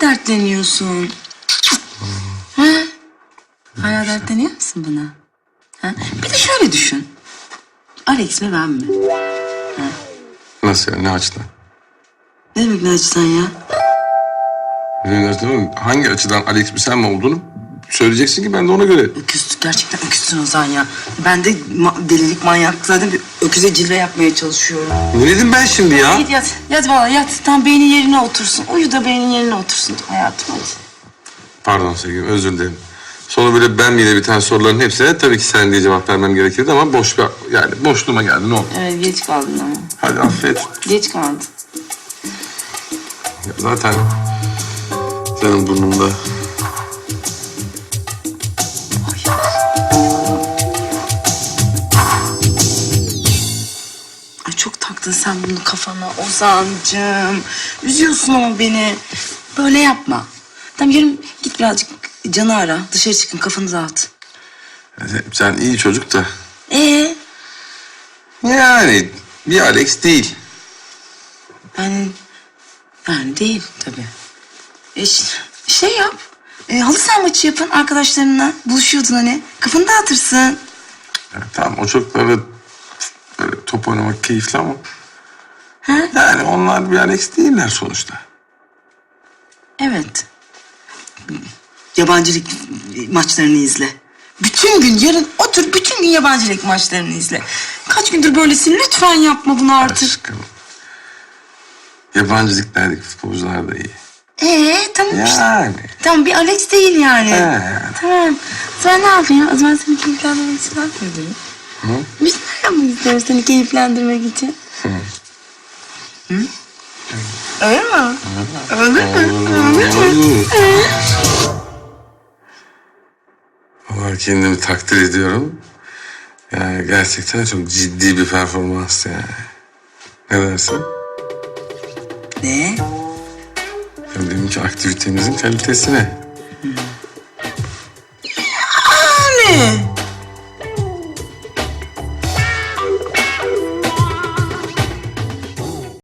dertleniyorsun? Ha? Hala dertleniyor musun buna? Ha? Bir de şöyle düşün. Alex mi ben mi? Nasıl yani ne açıdan? Ne demek ne açıdan ya? Ne açıdan? Hangi açıdan Alex mi sen mi olduğunu söyleyeceksin ki ben de ona göre. Öküz, gerçekten öküzsün Ozan ya. Ben de ma- delilik manyaklıklardan bir öküze cilve yapmaya çalışıyorum. Ne dedim ben şimdi ya? Git yat, yat valla yat. Tam beynin yerine otursun. Uyu da beynin yerine otursun hayatım hadi. Pardon sevgilim özür dilerim. Sonra böyle ben bile biten soruların hepsine tabii ki sen diye cevap vermem gerekirdi ama boş bir yani boşluğuma geldi ne oldu? Evet geç kaldın ama. Hadi affet. Geç kaldın. Ya zaten canım burnumda. Çok taktın sen bunu kafana Ozan'cığım. Üzüyorsun ama beni. Böyle yapma. Tamam yarın git birazcık canı ara. Dışarı çıkın kafanı dağıt. Sen iyi çocuk da. Ee, Yani bir Alex değil. yani, yani değil tabii. E, ş- şey yap. E, halı saha maçı yapın arkadaşlarınla. Buluşuyordun hani. Kafanı dağıtırsın. Yani tamam o çok böyle top oynamak keyifli ama. Ha? Yani onlar bir Alex değiller sonuçta. Evet. Yabancı lig maçlarını izle. Bütün gün yarın otur bütün gün yabancı lig maçlarını izle. Kaç gündür böylesin lütfen yapma bunu artık. Aşkım. Yabancı liglerdeki futbolcular da iyi. Ee tamam işte. Yani. Tamam bir Alex değil yani. He. Tamam. Sen ne yapıyorsun? O zaman seni keyiflendirmek için ne yapıyordun? Hı? Biz istiyoruz seni keyiflendirmek için? Hı? Mi? Öyle mi? Öyle mi? Vallahi kendimi takdir ediyorum. Yani gerçekten çok ciddi bir performans yani. Ne dersin? Ne? Ya Deminki aktivitemizin kalitesine. Yani.